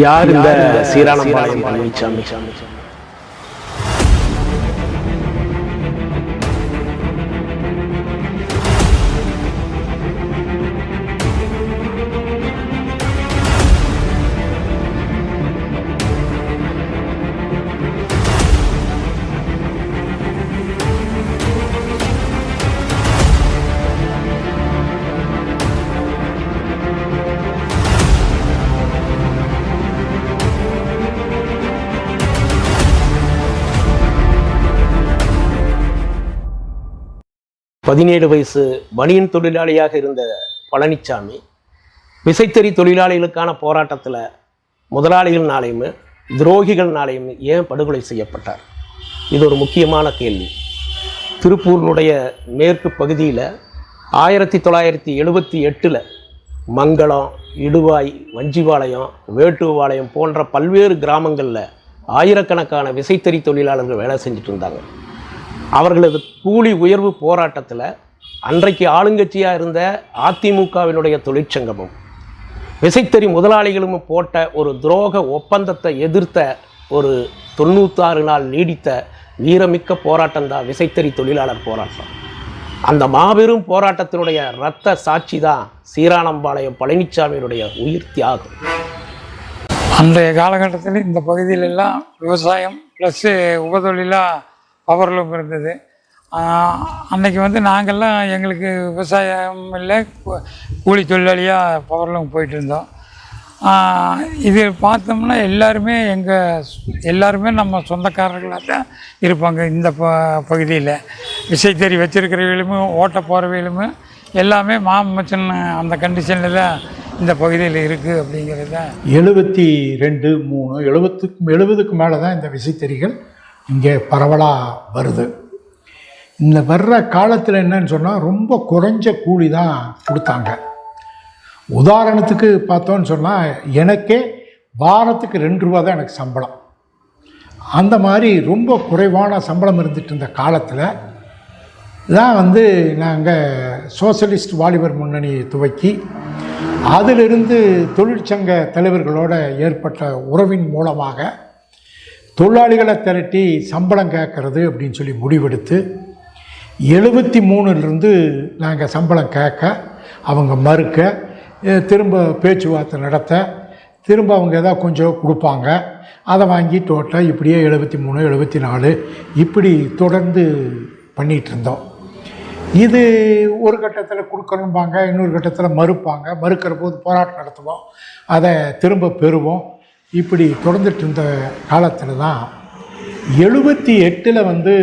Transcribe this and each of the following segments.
யார் இந்த சீரானம்பாளையம் பழனிசாமி பதினேழு வயசு பனியன் தொழிலாளியாக இருந்த பழனிசாமி விசைத்தறி தொழிலாளிகளுக்கான போராட்டத்தில் முதலாளிகள் நாளையும் துரோகிகள் நாளையும் ஏன் படுகொலை செய்யப்பட்டார்? இது ஒரு முக்கியமான கேள்வி. திருப்பூரினுடைய மேற்கு பகுதியில் ஆயிரத்தி தொள்ளாயிரத்தி எழுபத்தி எட்டில் மங்களம் இடுவாய் வஞ்சிபாளையம் வேட்டுவாளையம் போன்ற பல்வேறு கிராமங்களில் ஆயிரக்கணக்கான விசைத்தறி தொழிலாளர்கள் வேலை செஞ்சுட்டு இருந்தாங்க. அவர்களது கூலி உயர்வு போராட்டத்தில் அன்றைக்கு ஆளுங்கட்சியாக இருந்த அதிமுகவினுடைய தொழிற்சங்கமும் விசைத்தறி முதலாளிகளும் போட்ட ஒரு துரோக ஒப்பந்தத்தை எதிர்த்த ஒரு தொண்ணூத்தாறு நாள் நீடித்த வீரமிக்க போராட்டம் தான் விசைத்தறி தொழிலாளர் போராட்டம். அந்த மாபெரும் போராட்டத்தினுடைய இரத்த சாட்சி தான் சீரானம்பாளையம் பழனிசாமியினுடைய உயிர் தியாகம். அன்றைய காலகட்டத்தில் இந்த பகுதியிலெல்லாம் விவசாயம் ப்ளஸ்ஸு உபதொழிலாக பவர்லூம் இருந்தது. அன்னைக்கு வந்து நாங்கள்லாம் எங்களுக்கு விவசாயம் இல்லை கூலி தொழிலாளியாக பவர்லூம் போயிட்டு இருந்தோம் இது பார்த்தோம்னா எல்லாருமே எங்கள் எல்லாருமே நம்ம சொந்தக்காரர்களாக தான் இருப்பாங்க இந்த ப பகுதியில். விசைத்தறி வச்சிருக்கிறவங்களுமே ஓட்ட போகிறவங்களுமே எல்லாமே மாமச்சன் அந்த கண்டிஷனில் தான் இந்த பகுதியில் இருக்குது அப்படிங்கிறது. தான் எழுபத்தி ரெண்டு மூணு எழுபத்துக்கு எழுபதுக்கு மேலே தான் இந்த விசைத்தறிகள் இங்கே பரவலாக வருது. இந்த வர்ற காலத்தில் என்னன்னு சொன்னால் ரொம்ப குறைஞ்ச கூலி தான் கொடுத்தாங்க. உதாரணத்துக்கு பார்த்தோன்னு சொன்னால் எனக்கே வாரத்துக்கு ரெண்டு ரூபா தான் எனக்கு சம்பளம். அந்த மாதிரி ரொம்ப குறைவான சம்பளம் இருந்துட்டு இருந்த காலத்தில் தான் வந்து நாங்கள் சோசலிஸ்ட் வாலிபர் முன்னணி துவக்கி அதிலிருந்து தொழிற்சங்க தலைவர்களோட ஏற்பட்ட உறவின் மூலமாக தொழிலாளிகளை திரட்டி சம்பளம் கேட்கறது அப்படின்னு சொல்லி முடிவெடுத்து எழுபத்தி மூணுலேருந்து நாங்கள் சம்பளம் கேட்க அவங்க மறுக்க திரும்ப பேச்சுவார்த்தை நடத்த திரும்ப அவங்க எதாவது கொஞ்சம் கொடுப்பாங்க. அதை வாங்கி டோட்டல் இப்படியே எழுபத்தி மூணு எழுபத்தி நாலு இப்படி தொடர்ந்து பண்ணிகிட்டு இருந்தோம் இது ஒரு கட்டத்தில் கொடுக்கணும்பாங்க இன்னொரு கட்டத்தில் மறுப்பாங்க. மறுக்கிற போது போராட்டம் நடத்துவோம். அதை திரும்ப பெறுவோம். இப்படி தொடர்ந்துட்டு இருந்த காலத்தில் தான் எழுபத்தி எட்டில் வந்து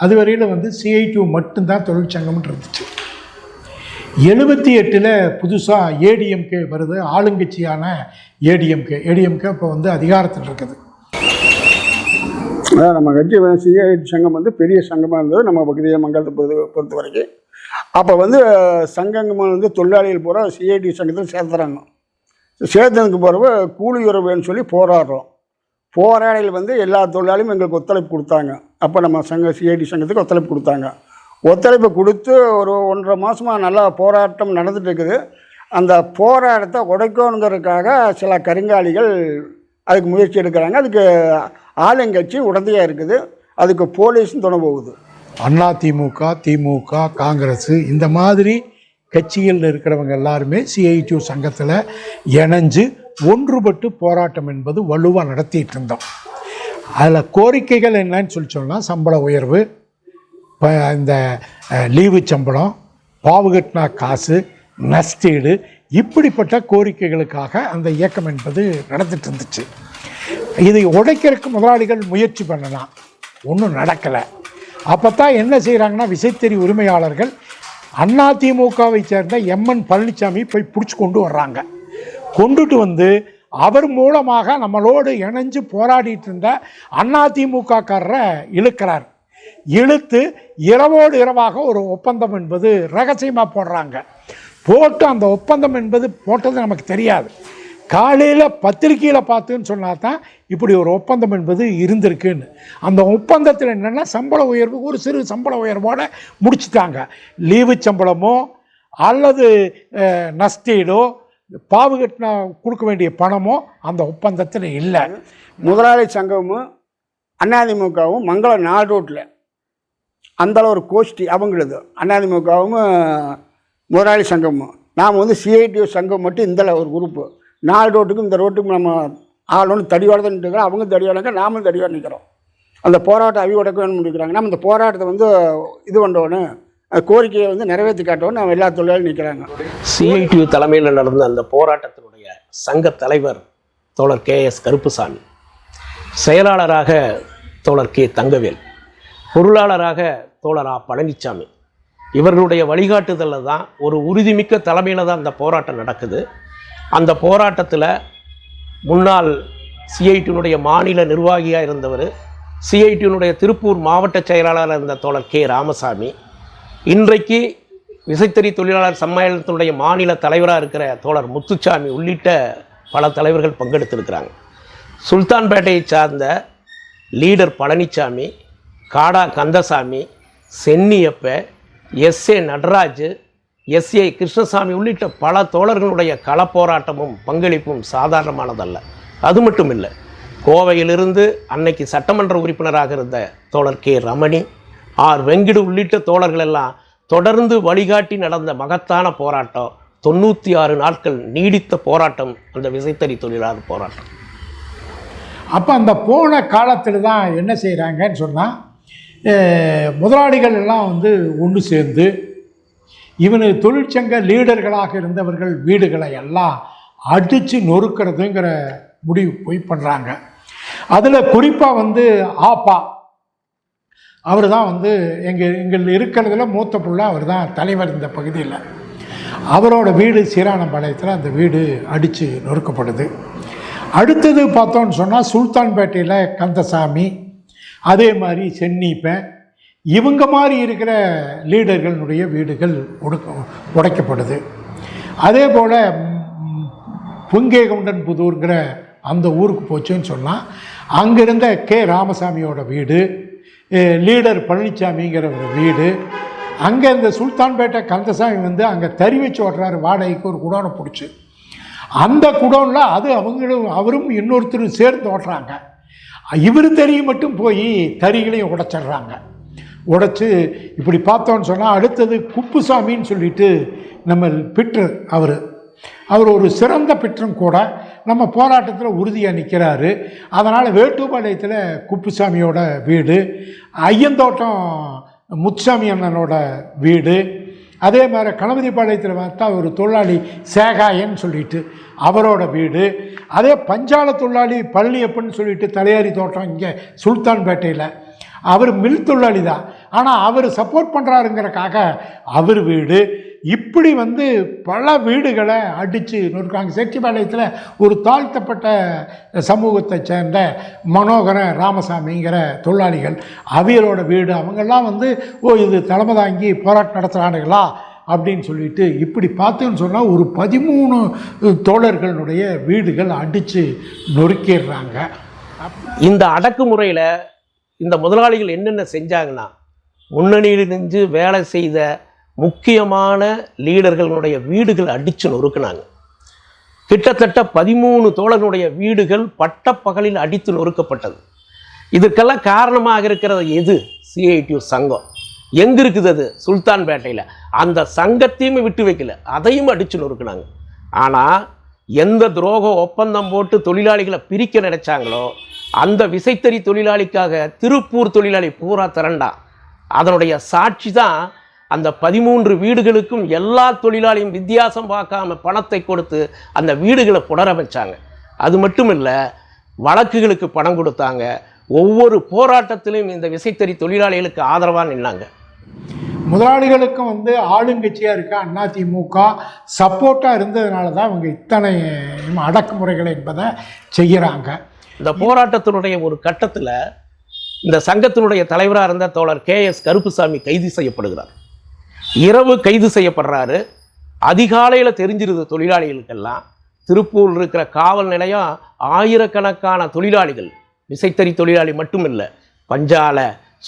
அதுவரையில் வந்து சிஐடியூ மட்டும்தான் தொழிற்சங்கம்னு இருந்துச்சு. எழுபத்தி எட்டில் புதுசாக ஏடிஎம்கே வருது ஆளுங்கட்சியான ஏடிஎம்கே ஏடிஎம்கே இப்போ வந்து அதிகாரத்தில் இருக்குது. அதான் நம்ம கட்சி சிஐ சிஐடி சங்கம் வந்து பெரிய சங்கமாக இருந்தது நம்ம பகுதியை மங்கலத்தை பொறுத்த பொறுத்த வரைக்கும். அப்போ வந்து சங்கங்கள் வந்து தொழிலாளிகள் பூரா சிஐடி சங்கத்தில் சேர்த்துறாங்க. சேதனுக்கு போகிறப்ப கூலி உறவுன்னு சொல்லி போராடுறோம். போராடையில் வந்து எல்லா தொழிலாளியும் எங்களுக்கு ஒத்துழைப்பு கொடுத்தாங்க. அப்போ நம்ம சங்க சிஐடி சங்கத்துக்கு ஒத்துழைப்பு கொடுத்தாங்க. ஒத்துழைப்பு கொடுத்து ஒரு ஒன்றரை மாதமாக நல்லா போராட்டம் நடந்துட்டு இருக்குது. அந்த போராட்டத்தை உடைக்கணுங்கிறதுக்காக சில கருங்காலிகள் அதுக்கு முயற்சி எடுக்கிறாங்க. அதுக்கு ஆளுங்கட்சி உடந்தையாக இருக்குது. அதுக்கு போலீஸும் துணை போகுது. அண்ணா திமுக திமுக காங்கிரஸ் இந்த மாதிரி கட்சியில் இருக்கிறவங்க எல்லாருமே சிஐடியூ சங்கத்தில் இணைஞ்சு ஒன்றுபட்டு போராட்டம் என்பது வலுவாக நடத்திட்டு இருந்தோம். அதில் கோரிக்கைகள் என்னன்னு சொல்லி சொன்னால் சம்பள உயர்வு இப்போ இந்த லீவு சம்பளம் பாவு கட்டினா காசு நஷ்டீடு இப்படிப்பட்ட கோரிக்கைகளுக்காக அந்த இயக்கம் என்பது நடந்துட்டு இருந்துச்சு. இதை உடைக்கிறதுக்கு முதலாளிகள் முயற்சி பண்ணலாம். ஒன்றும் நடக்கலை. அப்போ தான் என்ன செய்கிறாங்கன்னா விசைத்தறி உரிமையாளர்கள் அதிமுகவை சேர்ந்த எம்என் பழனிசாமி போய் பிடிச்சி கொண்டு வர்றாங்க. கொண்டுட்டு வந்து அவர் மூலமாக நம்மளோடு இணைஞ்சு போராடிட்டு இருந்த அதிமுகக்காரரை இழுக்கிறார். இழுத்து இரவோடு இரவாக ஒரு ஒப்பந்தம் என்பது ரகசியமாக போடுறாங்க. போட்டு அந்த ஒப்பந்தம் என்பது போட்டது நமக்கு தெரியாது. காலையில் பத்திரிக்கையில் பார்த்துன்னு சொன்னால் தான் இப்படி ஒரு ஒப்பந்தம் என்பது இருந்திருக்குன்னு. அந்த ஒப்பந்தத்தில் என்னென்னா சம்பள உயர்வு ஒரு சிறு சம்பள உயர்வோடு முடிச்சிட்டாங்க. லீவு சம்பளமோ அல்லது நஷ்டீடோ பாவு கட்டின கொடுக்க வேண்டிய பணமோ அந்த ஒப்பந்தத்தில் இல்லை. முதலாளி சங்கமும் அதிமுகவும் மங்களம் நாடோட்டில் ரோட்டில் அந்தளவு ஒரு கோஷ்டி அவங்களது. அதிமுகவும் முதலாளி சங்கமும். நாம் வந்து சிஐடிஓ சங்கம் மட்டும் இந்த ஒரு குரூப்பு நாலு ரோட்டுக்கும் இந்த ரோட்டுக்கும் நம்ம ஆளுன்னு ஒன்று தடியோட அவங்க தடியோடங்க நாமளும் தடியோட நிற்கிறோம். அந்த போராட்டம் அவியோடக்க வேணும்னு நிற்கிறாங்க நம்ம இந்த போராட்டத்தை வந்து இது பண்ணோன்னு கோரிக்கையை வந்து நிறைவேற்றி காட்டோன்னு நம்ம எல்லா தொழிலாளரும் நிற்கிறாங்க. சிஐடியு தலைமையில் நடந்த அந்த போராட்டத்தினுடைய சங்க தலைவர் தோழர் கே எஸ் கருப்புசாமி செயலாளராக தோழர் கே தங்கவேல் பொருளாளராக தோழர் ஆ பழனிசாமி இவர்களுடைய வழிகாட்டுதலில் தான் ஒரு உறுதிமிக்க தலைமையில் தான் அந்த போராட்டம் நடக்குது. அந்த போராட்டத்தில் முன்னாள் சிஐடியினுடைய மாநில நிர்வாகியாக இருந்தவர் சிஐடியினுடைய திருப்பூர் மாவட்ட செயலாளராக இருந்த தோழர் கே. ராமசாமி இன்றைக்கு விசைத்தறி தொழிலாளர் சம்மேளனத்தினுடைய மாநில தலைவராக இருக்கிற தோழர் முத்துச்சாமி உள்ளிட்ட பல தலைவர்கள் பங்கெடுத்திருக்கிறாங்க. சுல்தான்பேட்டையை சார்ந்த leader Palaniswami Kada Kandasamy Chenniappa S. A. Nataraj S A Krishnasamy உள்ளிட்ட பல தோழர்களுடைய களப்போராட்டமும் பங்களிப்பும் சாதாரணமானதல்ல. அது மட்டும் இல்லை கோவையிலிருந்து அன்னைக்கு சட்டமன்ற உறுப்பினராக இருந்த தோழர் கே. ரமணி ஆர். வெங்கிடு உள்ளிட்ட தோழர்கள் எல்லாம் தொடர்ந்து வழிகாட்டி நடந்த மகத்தான போராட்டம் தொண்ணூற்றி ஆறு நாட்கள் நீடித்த போராட்டம் அந்த விசைத்தறி தொழிலாளர் போராட்டம். அப்போ அந்த போன காலத்தில் தான் என்ன செய்கிறாங்கன்னு சொன்னால் முதலாளிகள் எல்லாம் வந்து ஒன்று சேர்ந்து இவனு தொழிற்சங்க லீடர்களாக இருந்தவர்கள் வீடுகளை எல்லாம் அடித்து நொறுக்கிறதுங்கிற முடிவு போய் பண்ணுறாங்க அதில் குறிப்பாக வந்து ஆப்பா. அவர் தான் வந்து எங்கள் எங்கள் இருக்கிறதுல மூத்த புள்ள அவர் தான் தலைவர் இந்த பகுதியில். அவரோட வீடு சீரானம்பாளையத்தில் அந்த வீடு அடித்து நொறுக்கப்படுது. அடுத்தது பார்த்தோன்னு சொன்னால் சுல்தான்பேட்டையில் கந்தசாமி அதே மாதிரி சென்னிப்பேன் இவங்க மாதிரி இருக்கிற லீடர்களுடைய வீடுகள் உடுக்க உடைக்கப்படுது. அதே போல் புங்கேகவுண்டன் புதூர்ங்கிற அந்த ஊருக்கு போச்சுன்னு சொன்னால் அங்கிருந்த கே. ராமசாமியோட வீடு லீடர் பழனிசாமிங்கிற ஒரு வீடு அங்கே இந்த சுல்தான்பேட்டை கந்தசாமி வந்து அங்கே தறி வச்சு ஓடுறாரு வாடகைக்கு ஒரு குடோனை பிடிச்சி. அந்த குடோனில் அது அவங்களும் அவரும் இன்னொருத்தரும் சேர்ந்து ஓட்டுறாங்க. இவர் தறி மட்டும் போய் தறிகளையும் உடைச்சிடுறாங்க. உடைச்சு இப்படி பார்த்தோன்னு சொன்னால் அடுத்தது குப்புசாமின்னு சொல்லிட்டு நம்ம பிற்று அவர். அவர் ஒரு சிறந்த பிற்றும் கூட நம்ம போராட்டத்தில் உறுதியாக நிற்கிறாரு அதனால் வேட்டுப்பாளையத்தில் குப்புசாமியோட வீடு ஐயந்தோட்டம் முத்துசாமி அண்ணனோட வீடு அதே மாதிரி கணபதிபாளையத்தில் பார்த்தா ஒரு தொழிலாளி சேகாயன்னு சொல்லிட்டு அவரோட வீடு அதே பஞ்சால தொழிலாளி பழனியப்பன் சொல்லிட்டு தலையாரி தோட்டம் இங்கே சுல்தான்பேட்டையில். அவர் மில் தொழிலாளி தான். ஆனால் அவர் சப்போர்ட் பண்ணுறாருங்கிறக்காக அவர் வீடு இப்படி வந்து பல வீடுகளை அடித்து நொறுக்காங்க செட்டிப்பாளையத்தில் ஒரு தாழ்த்தப்பட்ட சமூகத்தை சேர்ந்த மனோகர ராமசாமிங்கிற தொழிலாளிகள் அவியலோட வீடு அவங்கெல்லாம் வந்து ஓ இது தலைமை தாங்கி போராட்டம் நடத்துகிறானுங்களா அப்படின்னு சொல்லிட்டு இப்படி பார்த்தோன்னு சொன்னால் ஒரு பதிமூணு தோழர்களுடைய வீடுகள் அடித்து நொறுக்கிடுறாங்க. இந்த அடக்குமுறையில் இந்த முதலாளிகள் என்னென்ன செஞ்சாங்கன்னா முன்னணியில் நின்று வேலை செய்த முக்கியமான லீடர்களுடைய வீடுகள் அடித்து நொறுக்குனாங்க. கிட்டத்தட்ட பதிமூணு தோழர்களுடைய வீடுகள் பட்டப்பகலில் அடித்து நொறுக்கப்பட்டது. இதுக்கெல்லாம் காரணமாக இருக்கிறது எது? சிஐடியூ சங்கம். எங்கே இருக்குது அது? சுல்தான்பேட்டையில். அந்த சங்கத்தையும் விட்டு வைக்கல. அதையும் அடித்து நொறுக்குனாங்க. ஆனால் எந்த துரோக ஒப்பந்தம் போட்டு தொழிலாளிகளை பிரிக்க நினைச்சாங்களோ அந்த விசைத்தறி தொழிலாளிக்காக திருப்பூர் தொழிலாளி பூரா திரண்டா. அதனுடைய சாட்சி தான் அந்த பதிமூன்று வீடுகளுக்கும் எல்லா தொழிலாளியும் வித்தியாசம் பார்க்காம பணத்தை கொடுத்து அந்த வீடுகளை புணர வச்சாங்க. அது மட்டும் இல்லை வழக்குகளுக்கு பணம் கொடுத்தாங்க. ஒவ்வொரு போராட்டத்திலும் இந்த விசைத்தறி தொழிலாளிகளுக்கு ஆதரவாக நின்னாங்க. முதலாளிகளுக்கும் வந்து ஆளுங்கட்சியாக இருக்க அதிமுக சப்போர்ட்டாக இருந்ததுனால தான் இவங்க இத்தனை அடக்குமுறைகள் என்பதை செய்கிறாங்க இந்த போராட்டத்தினுடைய ஒரு கட்டத்தில் இந்த சங்கத்தினுடைய தலைவராக இருந்த தோழர் கே எஸ் கருப்புசாமி கைது செய்யப்படுகிறார். இரவு கைது செய்யப்படுறாரு. அதிகாலையில் தெரிஞ்சிருது தொழிலாளிகளுக்கெல்லாம். திருப்பூரில் இருக்கிற காவல் நிலையம் ஆயிரக்கணக்கான தொழிலாளிகள் விசைத்தறி தொழிலாளி மட்டும் இல்லை பஞ்சால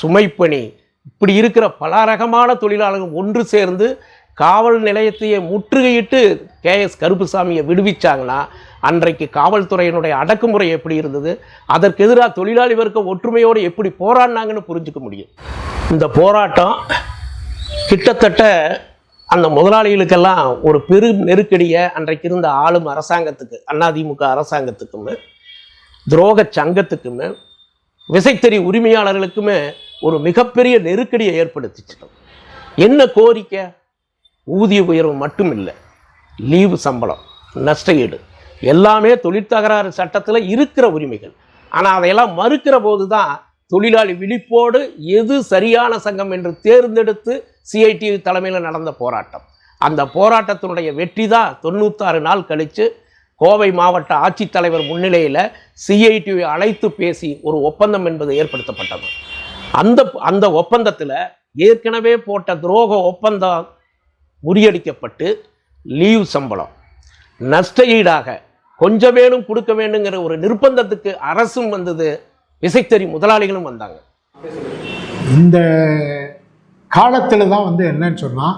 சுமைப்பணி இப்படி இருக்கிற பல ரகமான தொழிலாளர்கள் ஒன்று சேர்ந்து காவல் நிலையத்தையே முற்றுகையிட்டு கே எஸ் கருப்புசாமியை விடுவிச்சாங்கன்னா அன்றைக்கு காவல்துறையினுடைய அடக்குமுறை எப்படி இருந்தது? அதற்கு எதிராக தொழிலாளி வர்க்க ஒற்றுமையோடு எப்படி போராடினாங்கன்னு புரிஞ்சுக்க முடியும். இந்த போராட்டம் கிட்டத்தட்ட அந்த முதலாளிகளுக்கெல்லாம் ஒரு பெரும் நெருக்கடியை அன்றைக்கு இருந்த ஆளும் அரசாங்கத்துக்கு அதிமுக அரசாங்கத்துக்குமே துரோக சங்கத்துக்குமே விசைத்தறி உரிமையாளர்களுக்குமே ஒரு மிகப்பெரிய நெருக்கடியை ஏற்படுத்திச்சிட்டோம் என்ன கோரிக்கை? ஊதிய உயர்வு மட்டும் இல்லை லீவு சம்பளம் நஷ்டஈடு எல்லாமே தொழிற் தகராறு சட்டத்தில் இருக்கிற உரிமைகள். ஆனால் அதையெல்லாம் மறுக்கிற போது தான் தொழிலாளி விழிப்போடு எது சரியான சங்கம் என்று தேர்ந்தெடுத்து சிஐடி தலைமையில் நடந்த போராட்டம். அந்த போராட்டத்தினுடைய வெற்றி தான் தொண்ணூத்தாறு நாள் கழித்து கோவை மாவட்ட ஆட்சித்தலைவர் முன்னிலையில் சிஐடியை அழைத்து பேசி ஒரு ஒப்பந்தம் என்பது ஏற்படுத்தப்பட்டது. அந்த அந்த ஒப்பந்தத்தில் ஏற்கனவே போட்ட துரோக ஒப்பந்தம் முறியடிக்கப்பட்டு லீவ் சம்பளம். நஷ்ட ஈடாக கொஞ்சமேனும் கொடுக்க வேண்டுங்கிற ஒரு நிர்பந்தத்துக்கு அரசும் வந்தது விசைத்தறி முதலாளிகளும் வந்தாங்க. இந்த காலத்தில் தான் வந்து என்னன்னு சொன்னால்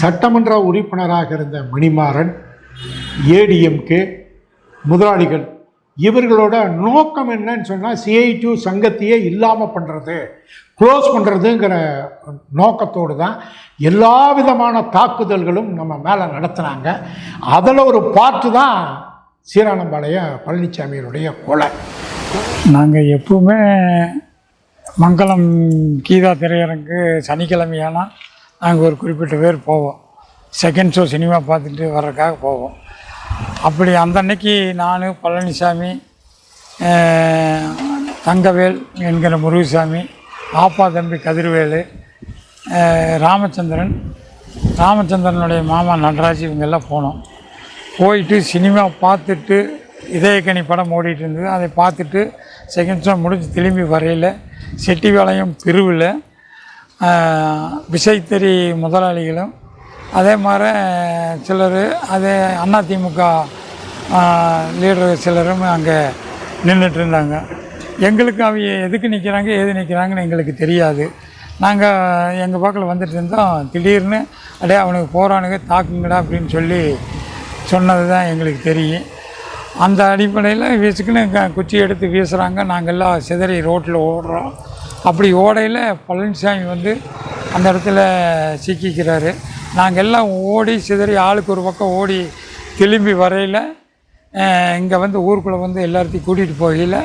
சட்டமன்ற உறுப்பினராக இருந்த மணிமாறன் ஏடிஎம்கே முதலாளிகள் இவர்களோட நோக்கம் என்னன்னு சொன்னால் சிஐடியூ சங்கத்தையே இல்லாமல் பண்ணுறது க்ளோஸ் பண்ணுறதுங்கிற நோக்கத்தோடு தான் எல்லா விதமான தாக்குதல்களும் நம்ம மேலே நடத்துனாங்க. அதில் ஒரு பார்ட்டு தான் சீரானம்பாளைய பழனிசாமியினுடைய கொலை. நாங்கள் எப்பவுமே மங்களம் கீதா திரையரங்கு சனிக்கிழமையானா நாங்கள் ஒரு குறிப்பிட்ட பேர் போவோம். செகண்ட் ஷோ சினிமா பார்த்துட்டு வர்றதுக்காக போவோம். அப்படி அந்த அன்னைக்கு நான் பழனிசாமி தங்கவேல் என்கிற முருகசாமி ஆப்பா தம்பி கதிர்வேலு ராமச்சந்திரன் ராமச்சந்திரனுடைய மாமா நடராஜ் இவங்கெல்லாம் போனோம். போயிட்டு சினிமா பார்த்துட்டு இதயக்கனி படம் ஓடிட்டு இருந்தது. அதை பார்த்துட்டு செகண்ட் ஷோ முடிஞ்சு திரும்பி வரையில் செட்டிபாளையம் பிரிவில் விசைத்தறி முதலாளிகளும் அதே மாதிரி சிலர் அதே அதிமுக லீடர் சிலரும் அங்கே நின்றுட்டு இருந்தாங்க எங்களுக்கு அவங்க எதுக்கு நிற்கிறாங்க எது நிற்கிறாங்கன்னு எங்களுக்கு தெரியாது. நாங்கள் எங்கள் பக்கத்தில் வந்துட்டு இருந்தோம் திடீர்னு அடே அவனுக்கு போகிறானுங்க தாக்குங்கடா அப்படின்னு சொல்லி சொன்னது தான் எங்களுக்கு தெரியும். அந்த அடிப்படையில் வீசுக்குன்னு க- குச்சி எடுத்து வீசுகிறாங்க நாங்கள்லாம் சிதறி ரோட்டில் ஓடுறோம். அப்படி ஓடையில் பழனிசாமி வந்து அந்த இடத்துல சிக்கிக்கிறாரு. நாங்கள் எல்லாம் ஓடி சிதறி ஆளுக்கு ஒரு பக்கம் ஓடி திரும்பி வரையில் இங்கே வந்து ஊருக்குள்ளே வந்து எல்லாத்தையும் கூட்டிகிட்டு போகையில்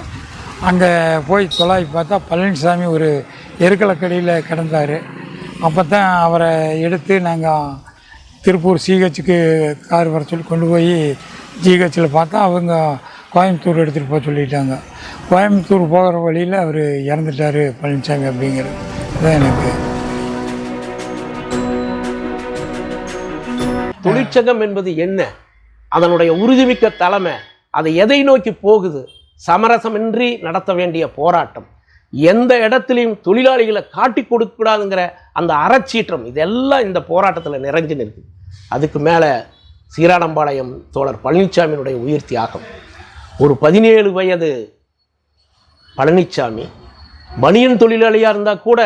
அங்கே போய் தொலாவி பார்த்தா பழனிசாமி ஒரு எருக்கலக்கடியில் கிடந்தார். அப்போ தான் அவரை எடுத்து நாங்கள் திருப்பூர் சிஹெச்சுக்கு கார் வர சொல்லி கொண்டு போய் ஜிஹெச்சில் பார்த்தா அவங்க கோயம்புத்தூர் எடுத்துகிட்டு போக சொல்லிட்டாங்க. கோயம்புத்தூர் போகிற வழியில் அவர் இறந்துட்டார் பழனிசாமி அப்படிங்கிறது. தான் எனக்கு தொழிற்சங்கம் என்பது என்ன? அதனுடைய உறுதிமிக்க தலைமை அது எதை நோக்கி போகுது? சமரசமின்றி நடத்த வேண்டிய போராட்டம். எந்த இடத்துலையும் தொழிலாளிகளை காட்டி கொடுக்கக்கூடாதுங்கிற அந்த அறச்சீற்றம் இதெல்லாம் இந்த போராட்டத்தில் நிறைஞ்சு நிற்கு அதுக்கு மேலே சீராடம்பாளையம் தோழர் பழனிசாமியினுடைய உயிர் தியாகம். ஒரு பதினேழு வயது பழனிசாமி பனியன் தொழிலாளியாக இருந்தால் கூட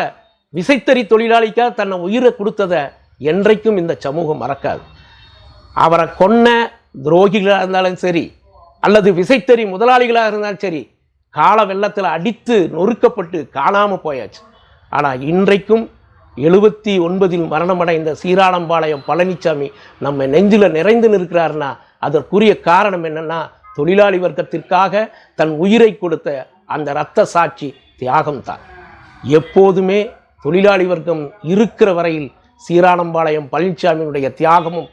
விசைத்தறி தொழிலாளிக்காக தன்னை உயிரை கொடுத்ததை என்றைக்கும் இந்த சமூகம் மறக்காது. அவரை கொன்ன துரோகிகளாக இருந்தாலும் சரி அல்லது விசைத்தறி முதலாளிகளாக இருந்தாலும் சரி கால வெள்ளத்தில் அடித்து நொறுக்கப்பட்டு காணாமல் போயாச்சு. ஆனால் இன்றைக்கும் எழுபத்தி ஒன்பதில் மரணமடைந்த சீராளம்பாளையம் பழனிசாமி நம்ம நெஞ்சில் நிறைந்து நிற்கிறாருன்னா அதற்குரிய காரணம் என்னென்னா தொழிலாளி வர்க்கத்திற்காக தன் உயிரை கொடுத்த அந்த இரத்த சாட்சி தியாகம்தான். எப்போதுமே தொழிலாளி வர்க்கம் இருக்கிற வரையில் சீராளம்பாளையம் பழனிசாமியினுடைய தியாகமும்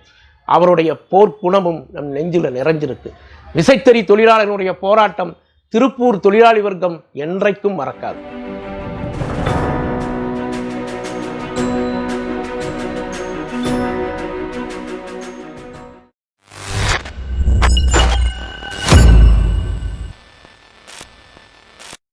அவருடைய போர்க்குணமும் நம் நெஞ்சில் நிறைஞ்சிருக்கு. விசைத்தறி தொழிலாளர்களுடைய போராட்டம் திருப்பூர் தொழிலாளி வர்க்கம் என்றைக்கும் மறக்காது.